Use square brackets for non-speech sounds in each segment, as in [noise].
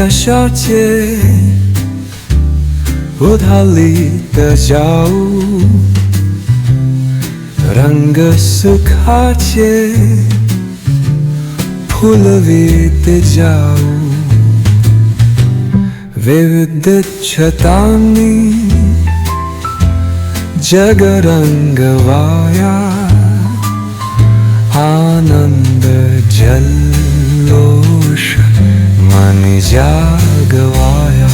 yaşarken Udhalita jau રંગ સુખાચે ફૂલવીત જાઉં વિવિધ છતાની જગરંગ વાયા આનંદ જલ मन जागवाया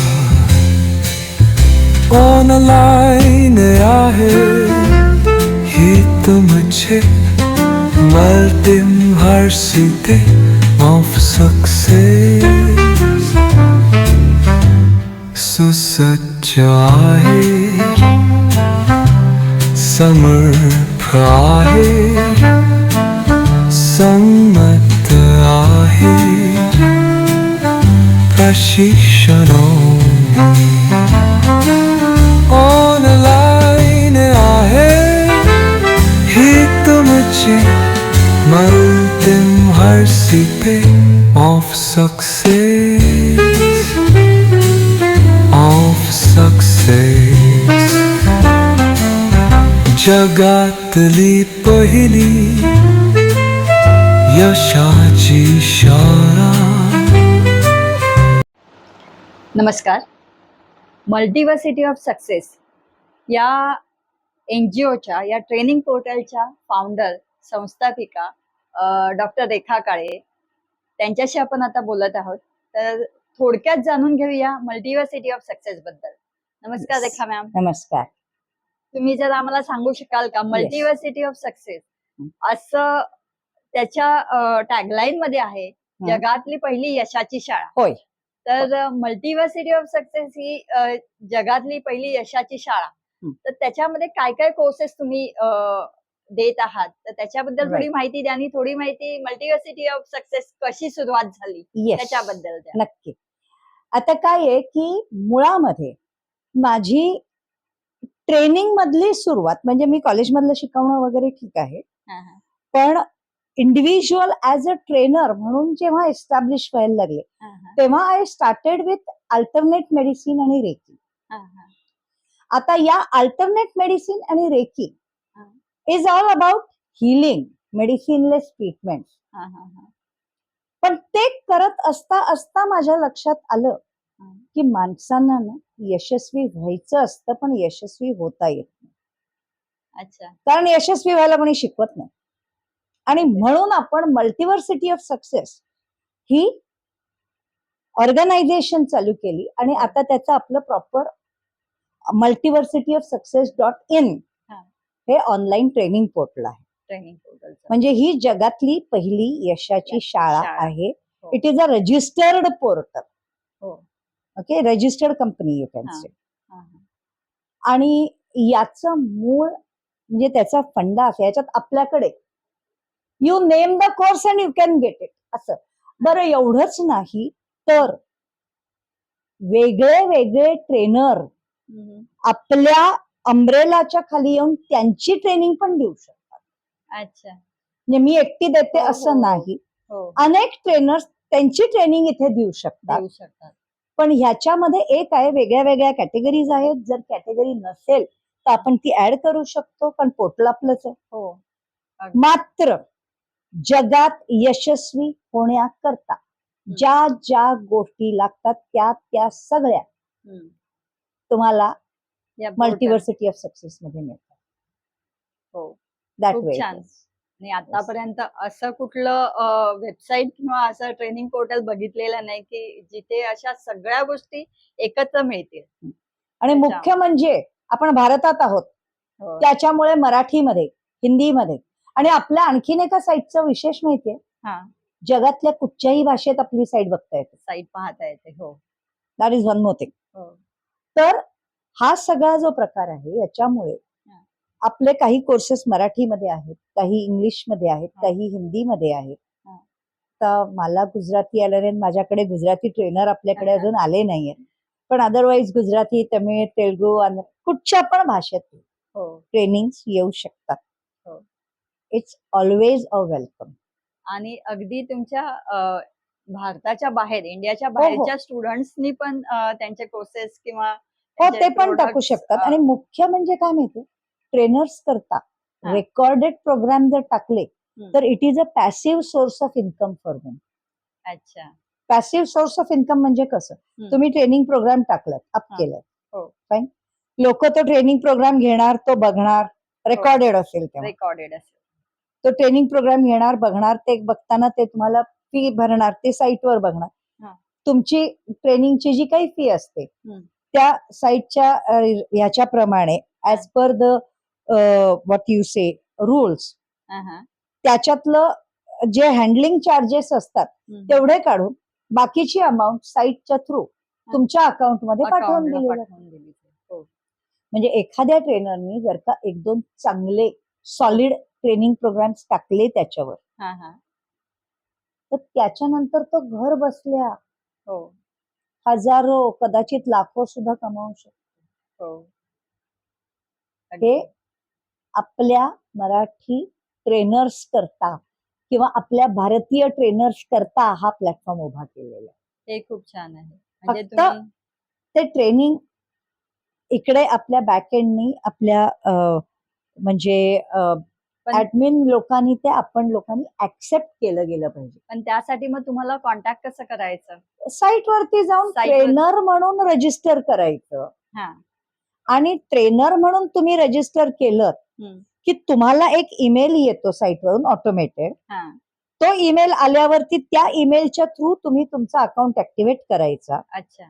ऑनलाइन आहे ही तुमचे मल्टीव्हर्सिटी ऑफ सक्सेस सुसज्ज आहे समर्थ आहे संमत शिक्षणो ऑनलाइन आहे ही तुमची multiversity of success of success जगातली पहिली यशाची शाळा. नमस्कार. मल्टिव्हर्सिटी ऑफ सक्सेस या एन जी ओच्या या ट्रेनिंग पोर्टलच्या फाउंडर संस्थापिका डॉक्टर रेखा काळे त्यांच्याशी आपण आता बोलत आहोत. तर थोडक्यात जाणून घेऊया मल्टिव्हर्सिटी ऑफ सक्सेस बद्दल. नमस्कार Yes. रेखा मॅम नमस्कार. तुम्ही जर आम्हाला सांगू शकाल का मल्टिव्हर्सिटी ऑफ सक्सेस असं त्याच्या टॅगलाईन मध्ये आहे जगातली पहिली यशाची शाळा. होय. तर मल्टिव्हर्सिटी ऑफ सक्सेस ही जगातली पहिली यशाची शाळा. तर त्याच्यामध्ये काय काय कोर्सेस तुम्ही देत आहात? तर त्याच्याबद्दल थोडी. माहिती द्या आणि थोडी माहिती मल्टिव्हर्सिटी ऑफ सक्सेस कशी सुरुवात झाली त्याच्याबद्दल द्या. नक्की. आता काय आहे की मुळामध्ये माझी ट्रेनिंग मधली सुरुवात म्हणजे मी कॉलेजमधलं शिकवणं वगैरे ठीक आहे. पण इंडिव्हिज्युअल ऍज अ ट्रेनर म्हणून जेव्हा एस्टॅब्लिश व्हायला लागले तेव्हा I started with alternate medicine आणि रेकी. आता या अल्टरनेट मेडिसिन आणि reiki. Is all about healing medicineless treatment. पण ते करत असता असता माझ्या लक्षात आलं. की माणसांना ना यशस्वी व्हायचं असतं पण यशस्वी होता येत नाही अच्छा कारण यशस्वी व्हायला कोणी शिकवत नाही आणि म्हणून आपण मल्टिव्हर्सिटी ऑफ सक्सेस ही ऑर्गनायझेशन चालू केली आणि आता त्याचं आपलं proper multiversity of success dot in हा. ऑनलाईन ट्रेनिंग पोर्टल आहे ट्रेनिंग पोर्टलचं म्हणजे ही जगातली पहिली यशाची शाळा. आहे. It is a registered portal okay registered company you can. Say. आणि याचं मूळ म्हणजे त्याचा फंडा असं याच्यात आपल्याकडे you name the course and you can get it असं. बरं एवढंच नाही तर वेगळे वेगळे ट्रेनर. आपल्या अम्ब्रेलाच्या खाली येऊन त्यांची ट्रेनिंग पण देऊ शकतात. अच्छा. म्हणजे मी एकटी देते हो, असं हो. नाही. हो. अनेक ट्रेनर्स त्यांची ट्रेनिंग इथे देऊ शकतात. देऊ शकतात. पण ह्याच्यामध्ये एक आहे वेगळ्या वेगळ्या कॅटेगरीज आहेत. जर कॅटेगरी नसेल तर आपण ती ऍड करू शकतो पण पोर्टल आपलंच आहे. हो. मात्र जगात यशस्वी होण्याकरता ज्या ज्या गोष्टी लागतात त्या त्या सगळ्या. तुम्हाला मल्टिव्हर्सिटी ऑफ सक्सेस मध्ये मिळतात. हो. दॅट वे आणि आतापर्यंत असं कुठलं वेबसाईट किंवा असं ट्रेनिंग पोर्टल बघितलेलं नाही की जिथे अशा सगळ्या गोष्टी एकत्र मिळतील. आणि. मुख्य म्हणजे आपण भारतात आहोत. हो. त्याच्यामुळे मराठीमध्ये हिंदीमध्ये आणि आपल्या आणखीन एका साईटचं विशेष माहितीये हा जगातल्या कुठच्याही भाषेत आपली साईट बघता येते साईट पाहता येते हो that is one more thing हो तर हा सगळा जो प्रकार आहे याच्यामुळे हा. आपले काही कोर्सेस मराठीमध्ये आहेत काही इंग्लिशमध्ये आहेत हा. काही हिंदीमध्ये आहेत हा. तर मला गुजराती आलं नाही माझ्याकडे गुजराती ट्रेनर आपल्याकडे हा, हा. अजून आले नाहीये पण अदरवाईज गुजराती तमिळ तेलगू कुठच्या पण भाषेत हो ट्रेनिंग येऊ शकतात हो. इट्स ऑलवेज अ वेलकम आणि अगदी तुमच्या भारताच्या बाहेर इंडियाच्या हो. बाहेरच्या स्टुडंट्सनी पण त्यांचे कोर्सेस किंवा हो ते पण टाकू शकतात आणि मुख्य म्हणजे काय माहितीये ट्रेनर्स करता हा. रेकॉर्डेड प्रोग्राम जर टाकले. तर it is a passive source of income for them अच्छा पॅसिव्ह सोर्स ऑफ इन्कम म्हणजे कसं. तुम्ही ट्रेनिंग प्रोग्राम टाकलाय अप हा. केलाय हो. लोक तो ट्रेनिंग प्रोग्राम घेणार तो बघणार हो. रेकॉर्डेड असेल तेव्हा रेकॉर्डेड असेल तो ट्रेनिंग प्रोग्राम घेणार बघणार ते बघताना ते तुम्हाला फी भरणार ते साईटवर. बघणार तुमची ट्रेनिंगची जी काही फी असते. त्या साईटच्या ह्याच्याप्रमाणे as per the what you say rules. त्याच्यातलं जे हँडलिंग चार्जेस असतात. तेवढे काढून बाकीची अमाऊंट साईटच्या थ्रू तुमच्या अकाउंटमध्ये दिली. पाठवून दिली हो म्हणजे एखाद्या ट्रेनरनी जर का एक दोन चांगले सॉलिड ट्रेनिंग प्रोग्राम्स टाकले त्याच्यावर. हा हा. तर त्याच्यानंतर तो घर बसल्या हो. हजारो कदाचित लाखो सुद्धा कमावू शकतो. हो. हे आपल्या मराठी ट्रेनर्स करता किंवा आपल्या भारतीय ट्रेनर्स करता हा प्लॅटफॉर्म उभा केलेला आहे. हे खूप छान आहे. म्हणजे फक्त ते ट्रेनिंग इकडे आपल्या बॅकएंडनी आपल्या म्हणजे ऍडमिन लोकांनी ते आपण लोकांनी ऍक्सेप्ट केलं गेलं पाहिजे. पण त्यासाठी मग तुम्हाला कॉन्टॅक्ट कसं करायचं? साईट वरती जाऊन Site वर- ट्रेनर म्हणून रजिस्टर करायचं. हा. आणि ट्रेनर म्हणून तुम्ही रजिस्टर केलं हम्म. की तुम्हाला एक ईमेल येतो साईटवरून ऑटोमेटेड हा. तो ईमेल आल्यावरती त्या ईमेलच्या थ्रू तुम्ही तुमचा अकाउंट ऍक्टिव्हेट करायचा. अच्छा.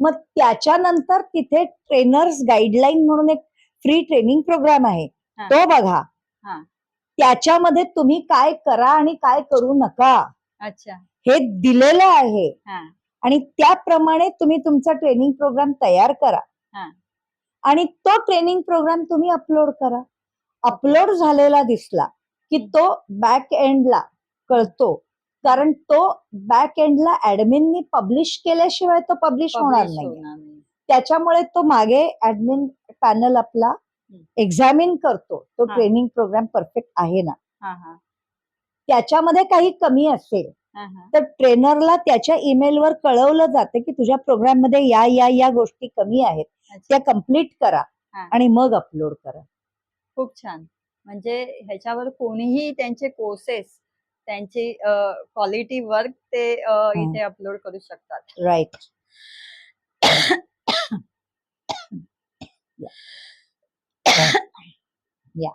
मग त्याच्यानंतर तिथे ट्रेनर्स गाईडलाईन म्हणून एक फ्री ट्रेनिंग प्रोग्राम आहे. हा. तो बघा. हा. त्याच्यामध्ये तुम्ही काय करा आणि काय करू नका. अच्छा. हे दिलेलं आहे. हा. आणि त्याप्रमाणे तुम्ही तुमचा ट्रेनिंग प्रोग्राम तयार करा. हा. आणि तो ट्रेनिंग प्रोग्राम तुम्ही अपलोड करा. अपलोड झालेला दिसला की तो बॅक एंडला कळतो. कारण तो बॅक एंडला ऍडमिननी पब्लिश केल्याशिवाय तो पब्लिश होणार Publish नाही होणार नाही. त्याच्यामुळे तो मागे ऍडमिन पॅनल आपला एक्झामिन करतो. तो हा. ट्रेनिंग प्रोग्राम परफेक्ट आहे ना. हा हा. त्याच्यामध्ये काही कमी असेल हा हा. तर ट्रेनरला त्याच्या ईमेलवर कळवलं जातं की तुझ्या प्रोग्राममध्ये या या या गोष्टी कमी आहेत. अच्छा. त्या कंप्लीट करा हा. आणि मग अपलोड करा. खूप छान. म्हणजे ह्याच्यावर कोणीही त्यांचे कोर्सेस त्यांची क्वालिटी वर्क ते अ, इथे अपलोड करू शकतात. राईट [coughs] या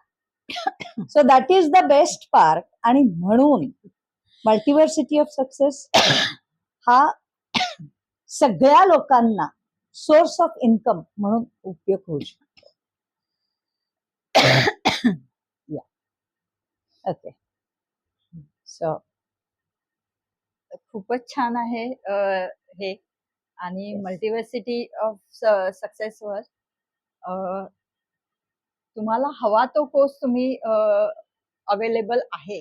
so that is the best part आणि म्हणून मल्टिव्हर्सिटी ऑफ सक्सेस हा सगळ्या लोकांना सोर्स ऑफ इन्कम म्हणून उपयोग होऊ शकतो. या ओके सो खूपच छान आहे हे. आणि. मल्टिव्हर्सिटी ऑफ सक्सेसवर तुम्हाला हवा तो कोर्स तुम्ही अवेलेबल आहे.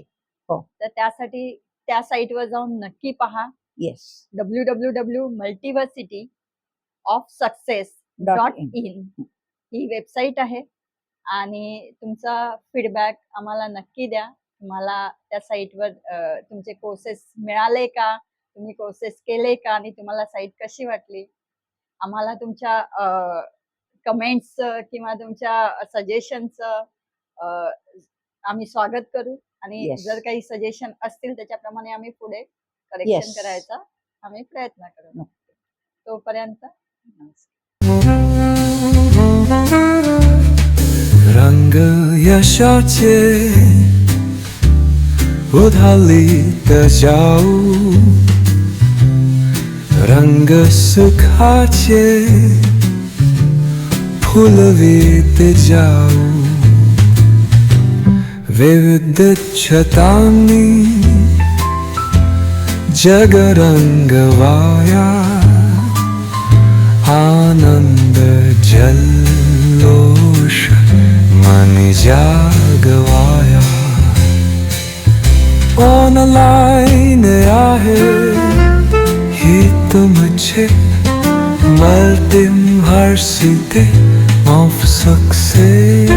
हो. तर त्यासाठी त्या साईटवर जाऊन नक्की पहा. Yes W W W multiversity of success dot. In he website आहे आणि तुमचा फीडबॅक आम्हाला नक्की द्या. तुम्हाला त्या साईटवर तुमचे कोर्सेस मिळाले का? तुम्ही कोर्सेस केले का? आणि तुम्हाला साईट कशी वाटली? आम्हाला तुमच्या कमेंट्स किंवा तुमच्या सजेशनचं आम्ही स्वागत करू आणि Yes. जर काही सजेशन असतील त्याच्याप्रमाणे आम्ही पुढे करेक्शन Yes. करायचा आम्ही प्रयत्न करू. तोपर्यंत नमस्कार रंग यशाचे उधळीत जाऊ रंग सुखाचे फुलवीत जाऊ विविध छतांनी जग रंगवाया आनंद जल्लोष मन जागवाया ऑनलाइन आहे ही तुमचे मल्टिव्हर्सिटी ऑफ success.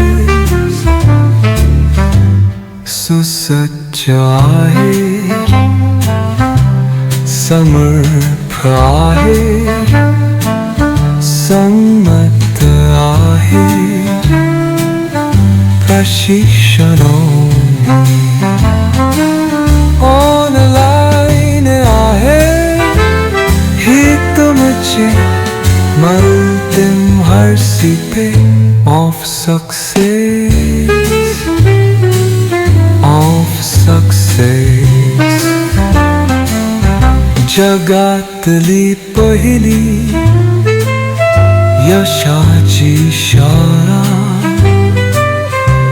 सुसज्ज आहे समर्थ आहे संमत आहे प्रशिक्षण ऑनलाइन आहे ही तुमचे मला हरसी of success of success. Success जगातली पहिली यशाची शाळा.